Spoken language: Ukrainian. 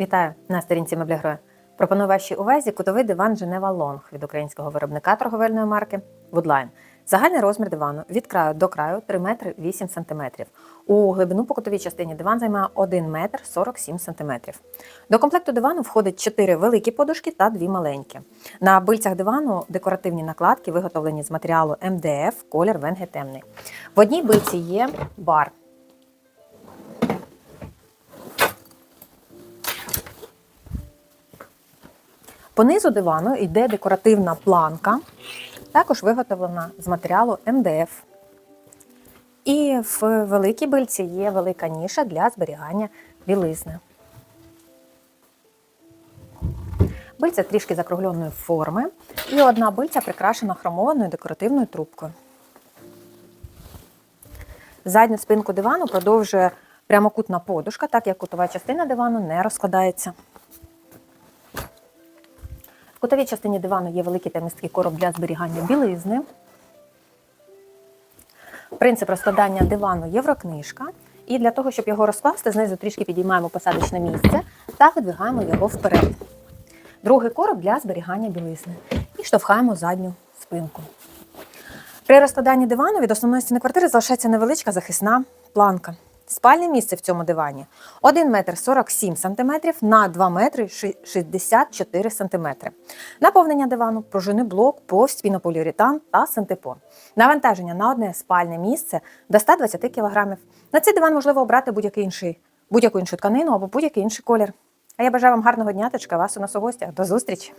Вітаю на сторінці Меблігрою. Пропоную вашій увазі кутовий диван Женева Лонг від українського виробника торговельної марки Woodline. Загальний розмір дивану від краю до краю 3 метри 8 сантиметрів. У глибину по кутовій частині диван займає 1 метр 47 сантиметрів. До комплекту дивану входить 4 великі подушки та 2 маленькі. На бильцях дивану декоративні накладки, виготовлені з матеріалу МДФ, колір венги темний. В одній бильці є бар. Понизу дивану йде декоративна планка, також виготовлена з матеріалу МДФ. І в великій бильці є велика ніша для зберігання білизни. Бильця трішки закругленої форми, і одна бильця прикрашена хромованою декоративною трубкою. Задню спинку дивану продовжує прямокутна подушка, так як кутова частина дивану не розкладається. Кутовій частині дивану є великий та місткий короб для зберігання білизни. Принцип розкладання дивану єврокнижка. І для того, щоб його розкласти, знизу трішки підіймаємо посадочне місце та видвигаємо його вперед. Другий короб для зберігання білизни. І штовхаємо задню спинку. При розкладанні дивану від основної стіни квартири залишається невеличка захисна планка. Спальне місце в цьому дивані 1 метр 47 сантиметрів на 2 метри 64 сантиметри. Наповнення дивану, пружинний блок, повсть, пінополіуретан та синтепон. Навантаження на одне спальне місце до 120 кг. На цей диван можливо обрати будь-який інший, будь-яку іншу тканину або будь-який інший колір. А я бажаю вам гарного дня та чекаю вас у нас у гостях. До зустрічі!